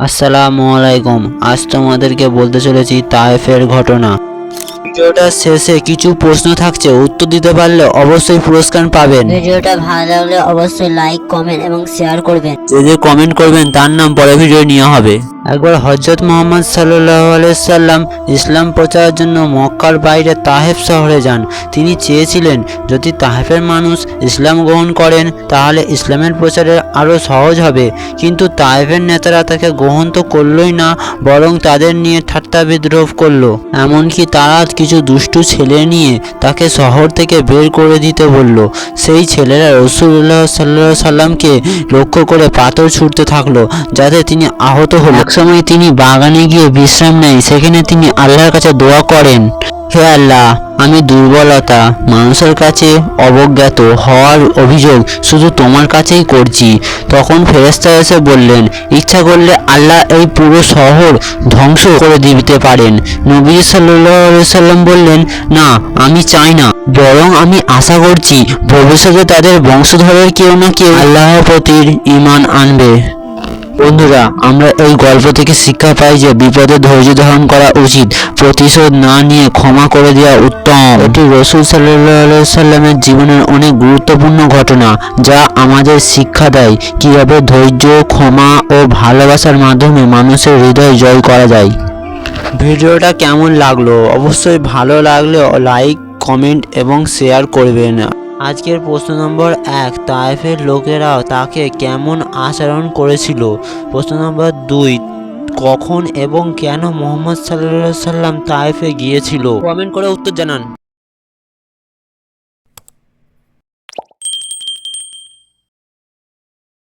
আসসালামু আলাইকুম। আজ তোমাদেরকে বলতে চলেছি তায়েফের ঘটনা। ভিডিওটার শেষে কিছু প্রশ্ন থাকছে উত্তর দিতে পারলে অবশ্যই পুরস্কার পাবেন। ভিডিওটা ভালো লাগলে অবশ্যই লাইক কমেন্ট এবং শেয়ার করবেন। যে যে কমেন্ট করবেন তার নাম পরে ভিডিও নেওয়া হবে। একবার হজরত মোহাম্মদ সাল্লাহ সাল্লাম ইসলাম প্রচারের জন্য মক্কার বাইরে তাহেব শহরে যান। তিনি চেয়েছিলেন, যদি তাহেফের মানুষ ইসলাম গ্রহণ করেন, তাহলে ইসলামের প্রচারে আরও সহজ হবে। কিন্তু তাহেফের নেতারা তাকে গ্রহণ তো করলোই না, বরং তাদের নিয়ে ঠাট্টা বিদ্রোহ করল। এমনকি তারা কিছু দুষ্টু ছেলে নিয়ে তাকে শহর থেকে বের করে দিতে বলল। সেই ছেলেরা রসুল্লাহ সাল্লাহ সাল্লামকে লক্ষ্য করে পাথর ছুটতে থাকল, যাতে তিনি আহত হল একসময় তিনি বাগানে গিয়ে বিশ্রাম নেয়, সেখানে তিনি আল্লাহর কাছে দোয়া করেন, হে আল্লাহ, আমি দুর্বলতা, মানুষের কাছে অবজ্ঞাত হওয়ার অভিযোগ শুধু তোমার কাছেই করছি। তখন ফেরেস্তা এসে বললেন, ইচ্ছা করলে আল্লাহ এই পুরো শহর ধ্বংস করে দিতে পারেন। নবী সাল্লাম বললেন, না, আমি চাই না। বরং আমি আশা করছি ভবিষ্যতে তাদের বংশধরের কেউ না কেউ আল্লাহর প্রতি ইমান আনবে। বন্ধুরা, আমরা এই গল্প থেকে শিক্ষা পাই যে বিপদে ধৈর্য ধারণ করা উচিত। প্রতিশোধ না নিয়ে ক্ষমা করে দেওয়া উত্তম। এটি রসুল সাল্লাহ সাল্লামের জীবনের অনেক গুরুত্বপূর্ণ ঘটনা, যা আমাদের শিক্ষা দেয় কীভাবে ধৈর্য, ক্ষমা ও ভালোবাসার মাধ্যমে মানুষের হৃদয় জয় করা যায়। ভিডিওটা কেমন লাগল? অবশ্যই ভালো লাগলে লাইক, কমেন্ট এবং শেয়ার করবেন। আজকের প্রশ্ন নম্বর এক তায়েফের লোকেরা তাকে কেমন আচরণ করেছিল? প্রশ্ন নম্বর দুই, কখন এবং কেন মোহাম্মদ সাল্লাহ সাল্লাম তায়েফে গিয়েছিল? কমেন্ট করে উত্তর জানান।